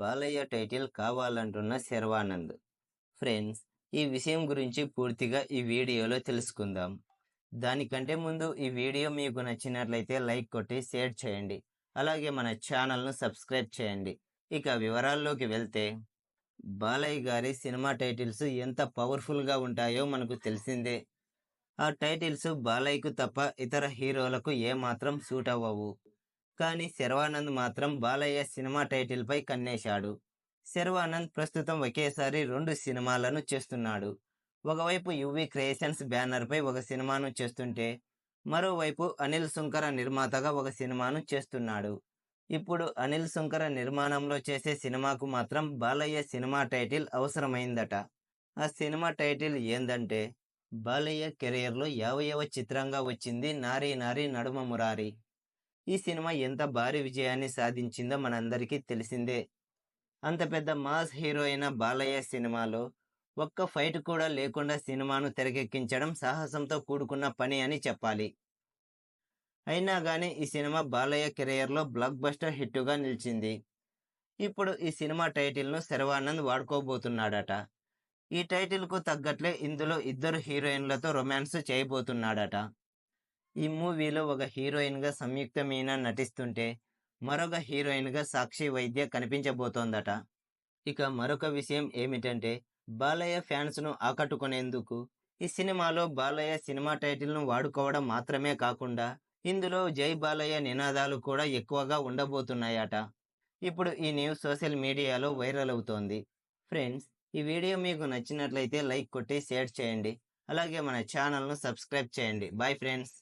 Balayya title కావాలంటున్న Sharwanand. Friends ఈ విషయం గురించి పూర్తిగా ఈ వీడియోలో తెలుసుకుందాం. దానికంటే ముందు ఈ వీడియో మీకు నచ్చినట్లయితే లైక్ కొట్టి షేర్ చేయండి. అలాగే మన ఛానల్ను సబ్స్క్రైబ్ చేయండి. ఇక వివరాల్లోకి వెళ్తే బాలయ్య గారి సినిమా టైటిల్స్ ఎంత పవర్ఫుల్గా ఉంటాయో మనకు తెలిసిందే. ఆ టైటిల్స్ బాలయ్యకు తప్ప ఇతర హీరోలకు ఏమాత్రం సూట్ అవ్వవు కానీ శర్వానంద్ మాత్రం బాలయ్య సినిమా టైటిల్పై కన్నేశాడు. శర్వానంద్ ప్రస్తుతం ఒకేసారి రెండు సినిమాలను చేస్తున్నాడు. ఒకవైపు యువి క్రియేషన్స్ బ్యానర్పై ఒక సినిమాను చేస్తుంటే మరోవైపు అనిల్ సుంకర నిర్మాతగా ఒక సినిమాను చేస్తున్నాడు. ఇప్పుడు అనిల్ సుంకర నిర్మాణంలో చేసే సినిమాకు మాత్రం బాలయ్య సినిమా టైటిల్ అవసరమైందట. ఆ సినిమా టైటిల్ ఏందంటే బాలయ్య కెరియర్లో యావయవ చిత్రంగా వచ్చింది నారీ నారీ నడుమ మురారి. ఈ సినిమా ఎంత భారీ విజయాన్ని సాధించిందో మనందరికీ తెలిసిందే. అంత పెద్ద మాస్ హీరో అయిన బాలయ్య సినిమాలో ఒక్క ఫైట్ కూడా లేకుండా సినిమాను తెరకెక్కించడం సాహసంతో కూడుకున్న పని అని చెప్పాలి. అయినా కానీ ఈ సినిమా బాలయ్య కెరియర్లో బ్లాక్ బస్టర్ హిట్టుగా నిలిచింది. ఇప్పుడు ఈ సినిమా టైటిల్ను శర్వానంద్ వాడుకోబోతున్నాడట. ఈ టైటిల్కు తగ్గట్లే ఇందులో ఇద్దరు హీరోయిన్లతో రొమాన్స్ చేయబోతున్నాడట. ఈ మూవీలో ఒక హీరోయిన్గా సంయుక్త మీనా నటిస్తుంటే మరొక హీరోయిన్గా సాక్షి వైద్య కనిపించబోతోందట. ఇక మరొక విషయం ఏమిటంటే బాలయ్య ఫ్యాన్స్ను ఆకట్టుకునేందుకు ఈ సినిమాలో బాలయ్య సినిమా టైటిల్ను వాడుకోవడం మాత్రమే కాకుండా ఇందులో జై బాలయ్య నినాదాలు కూడా ఎక్కువగా ఉండబోతున్నాయట. ఇప్పుడు ఈ న్యూస్ సోషల్ మీడియాలో వైరల్ అవుతోంది. ఫ్రెండ్స్ ఈ వీడియో మీకు నచ్చినట్లయితే లైక్ కొట్టి షేర్ చేయండి. అలాగే మన ఛానల్ను సబ్స్క్రైబ్ చేయండి. Bye friends.